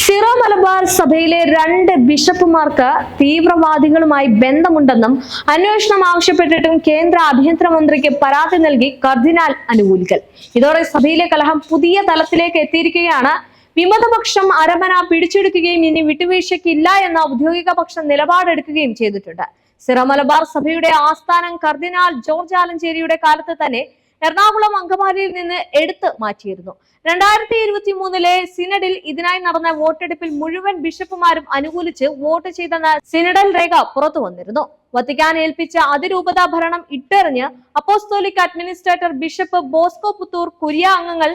Syro Malabar സഭയിലെ രണ്ട് ബിഷപ്പുമാർക്ക് തീവ്രവാദികളുമായി ബന്ധമുണ്ടെന്നും അന്വേഷണം ആവശ്യപ്പെട്ടിട്ടും കേന്ദ്ര ആഭ്യന്തരമന്ത്രിക്ക് പരാതി നൽകി കർദിനാൾ അനുകൂലികൾ ഇതോടെ സഭയിലെ കലഹം പുതിയ തലത്തിലേക്ക് എത്തിയിരിക്കുകയാണ്. വിമതപക്ഷം അരമന പിടിച്ചെടുക്കുകയും ഇനി വിട്ടുവീഴ്ചയ്ക്കില്ല എന്ന ഔദ്യോഗിക പക്ഷം നിലപാടെടുക്കുകയും ചെയ്തിട്ടുണ്ട്. സിറോ മലബാർ സഭയുടെ ആസ്ഥാനം കർദിനാൾ ജോർജ് ആലഞ്ചേരിയുടെ കാലത്ത് തന്നെ എറണാകുളം അങ്കമാലിയിൽ നിന്ന് എടുത്തു മാറ്റിയിരുന്നു. രണ്ടായിരത്തി ഇരുപത്തി മൂന്നിലെ സിനഡിൽ ഇതിനായി നടന്ന വോട്ടെടുപ്പിൽ മുഴുവൻ ബിഷപ്പുമാരും അനുകൂലിച്ച് വോട്ട് ചെയ്തെന്ന സിനഡൽ രേഖ പുറത്തു വന്നിരുന്നു. വത്തിക്കാൻ ഏൽപ്പിച്ച അതിരൂപതാ ഭരണം ഇട്ടെറിഞ്ഞ് apostolic administrator bishop Bosco Puthur കുര്യ അംഗങ്ങൾ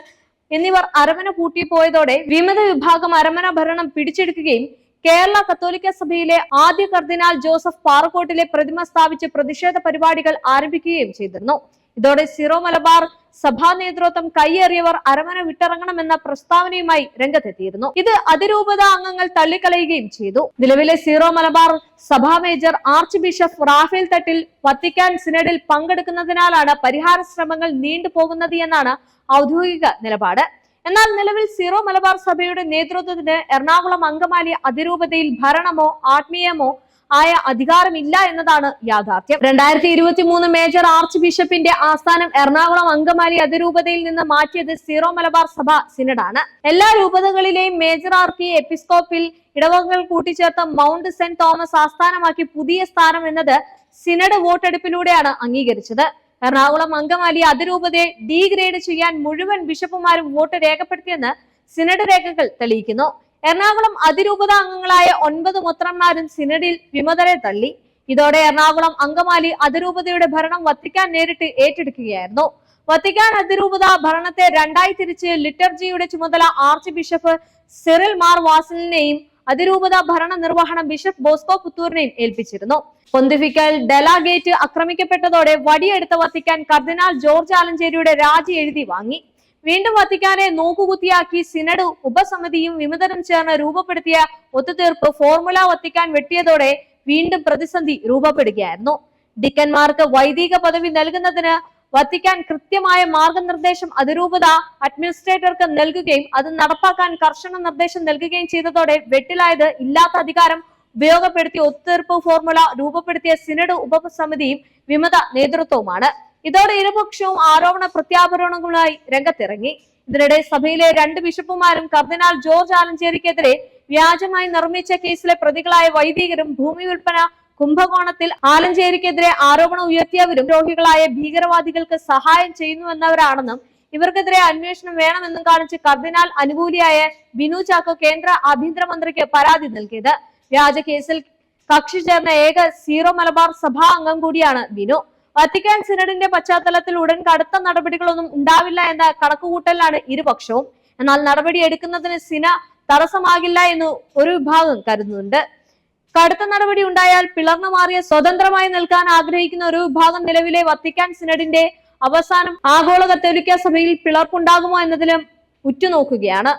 എന്നിവർ അരമന പൂട്ടിപ്പോയതോടെ വിമത വിഭാഗം അരമന ഭരണം പിടിച്ചെടുക്കുകയും കേരള കത്തോലിക്ക സഭയിലെ ആദ്യ കർദിനാൾ ജോസഫ് പാറക്കോട്ടിലെ പ്രതിമ സ്ഥാപിച്ച് പ്രതിഷേധ പരിപാടികൾ ആരംഭിക്കുകയും ചെയ്തിരുന്നു. ഇതോടെ സിറോ മലബാർ സഭാ നേതൃത്വം കൈയേറിയവർ അരമന വിട്ടിറങ്ങണമെന്ന പ്രസ്താവനയുമായി രംഗത്തെത്തിയിരുന്നു. ഇത് അതിരൂപത അംഗങ്ങൾ തള്ളിക്കളയുകയും ചെയ്തു. നിലവിലെ സീറോ മലബാർ സഭാ major archbishop Raphael Thattil Vatican സിനഡിൽ പങ്കെടുക്കുന്നതിനാലാണ് പരിഹാര ശ്രമങ്ങൾ നീണ്ടുപോകുന്നത് എന്നാണ് ഔദ്യോഗിക നിലപാട്. എന്നാൽ നിലവിൽ സീറോ മലബാർ സഭയുടെ നേതൃത്വത്തിന് എറണാകുളം അങ്കമാലി അതിരൂപതയിൽ ഭരണമോ ആത്മീയമോ ആയ അധികാരമില്ല എന്നതാണ് യാഥാർത്ഥ്യം. രണ്ടായിരത്തി ഇരുപത്തി മൂന്ന് മേജർ ആർച്ച് ബിഷപ്പിന്റെ ആസ്ഥാനം എറണാകുളം അങ്കമാലി അതിരൂപതയിൽ നിന്ന് മാറ്റിയത് സീറോ മലബാർ സഭ സിനഡാണ്. എല്ലാ രൂപതകളിലെയും മേജർ ആർക്കി എപ്പിസ്കോപ്പിൽ ഇടവകകൾ കൂട്ടിച്ചേർത്ത മൗണ്ട് സെന്റ് തോമസ് ആസ്ഥാനമാക്കി പുതിയ സ്ഥാനം എന്നത് സിനഡ് വോട്ടെടുപ്പിലൂടെയാണ് അംഗീകരിച്ചത്. എറണാകുളം അങ്കമാലി അതിരൂപതയെ ഡീഗ്രേഡ് ചെയ്യാൻ മുഴുവൻ ബിഷപ്പുമാരും വോട്ട് രേഖപ്പെടുത്തിയെന്ന് സിനഡ് രേഖകൾ തെളിയിക്കുന്നു. എറണാകുളം അതിരൂപത അംഗങ്ങളായ ഒൻപത് മുത്രന്മാരും സിനഡിൽ വിമതരെ തള്ളി. ഇതോടെ എറണാകുളം അങ്കമാലി അതിരൂപതയുടെ ഭരണം വത്തിക്കാൻ നേരിട്ട് ഏറ്റെടുക്കുകയായിരുന്നു. വത്തിക്കാൻ അതിരൂപത ഭരണത്തെ രണ്ടായി തിരിച്ച് ലിറ്റർജിയുടെ ചുമതല ആർച്ച് ബിഷപ്പ് സിറിൽ മാർ വാസലിനെയും അതിരൂപത ഭരണ നിർവഹണം ബിഷപ്പ് ബോസ്കോ പുത്തൂരിനെയും ഏൽപ്പിച്ചിരുന്നു. പൊന്തിഫിക്കൽ ഡെലാഗേറ്റ് ആക്രമിക്കപ്പെട്ടതോടെ വടിയെടുത്ത വത്തിക്കാൻ കർദിനാൾ ജോർജ് ആലഞ്ചേരിയുടെ രാജി എഴുതി വാങ്ങി. വീണ്ടും വത്തിക്കാനെ നോക്കുകുത്തിയാക്കി സിനഡ് ഉപസമിതിയും വിമതനും ചേർന്ന് രൂപപ്പെടുത്തിയ ഒത്തുതീർപ്പ് ഫോർമുല വത്തിക്കാൻ വെട്ടിയതോടെ വീണ്ടും പ്രതിസന്ധി രൂപപ്പെടുകയായിരുന്നു. ഡിക്കന്മാർക്ക് വൈദിക പദവി നൽകുന്നതിന് വത്തിക്കാൻ കൃത്യമായ മാർഗനിർദ്ദേശം അതിരൂപത അഡ്മിനിസ്ട്രേറ്റർക്ക് നൽകുകയും അത് നടപ്പാക്കാൻ കർശന നിർദ്ദേശം നൽകുകയും ചെയ്തതോടെ വെട്ടിലായത് ഇല്ലാത്ത അധികാരം ഉപയോഗപ്പെടുത്തിയ ഒത്തുതീർപ്പ് ഫോർമുല രൂപപ്പെടുത്തിയ സിനഡ് ഉപസമിതിയും വിമത നേതൃത്വവുമാണ്. ഇതോടെ ഇരുപക്ഷവും ആരോപണ പ്രത്യാപരണങ്ങളുമായി രംഗത്തിറങ്ങി. ഇതിനിടെ സഭയിലെ രണ്ട് ബിഷപ്പുമാരും കർദിനാൾ ജോർജ് ആലഞ്ചേരിക്കെതിരെ വ്യാജമായി നിർമ്മിച്ച കേസിലെ പ്രതികളായ വൈദികരും ഭൂമി വിൽപ്പന കുംഭകോണത്തിൽ ആലഞ്ചേരിക്കെതിരെ ആരോപണം ഉയർത്തിയവരും രോഗികളായ ഭീകരവാദികൾക്ക് സഹായം ചെയ്യുന്നുവെന്നവരാണെന്നും ഇവർക്കെതിരെ അന്വേഷണം വേണമെന്നും കാണിച്ച് കർദിനാൾ അനുകൂലിയായ ബിനു ചാക്കോ കേന്ദ്ര ആഭ്യന്തരമന്ത്രിക്ക് പരാതി നൽകിയത്. വ്യാജ കേസിൽ കക്ഷി ചേർന്ന ഏക സീറോ മലബാർ സഭാ അംഗം കൂടിയാണ് ബിനു. വത്തിക്കാൻ സിനഡിന്റെ പശ്ചാത്തലത്തിൽ ഉടൻ കടുത്ത നടപടികളൊന്നും ഉണ്ടാവില്ല എന്ന കണക്കുകൂട്ടലിലാണ് ഇരുപക്ഷവും. എന്നാൽ നടപടി എടുക്കുന്നതിന് സിന തടസ്സമാകില്ല എന്ന് ഒരു വിഭാഗം കരുതുന്നുണ്ട്. കടുത്ത നടപടി ഉണ്ടായാൽ പിളർന്നു മാറിയ സ്വതന്ത്രമായി നിൽക്കാൻ ആഗ്രഹിക്കുന്ന ഒരു വിഭാഗം നിലവിലെ വത്തിക്കാൻ സിനഡിന്റെ അവസാനം ആഗോള കത്തോലിക്ക സഭയിൽ പിളർപ്പുണ്ടാകുമോ എന്നതിലും ഉറ്റുനോക്കുകയാണ്.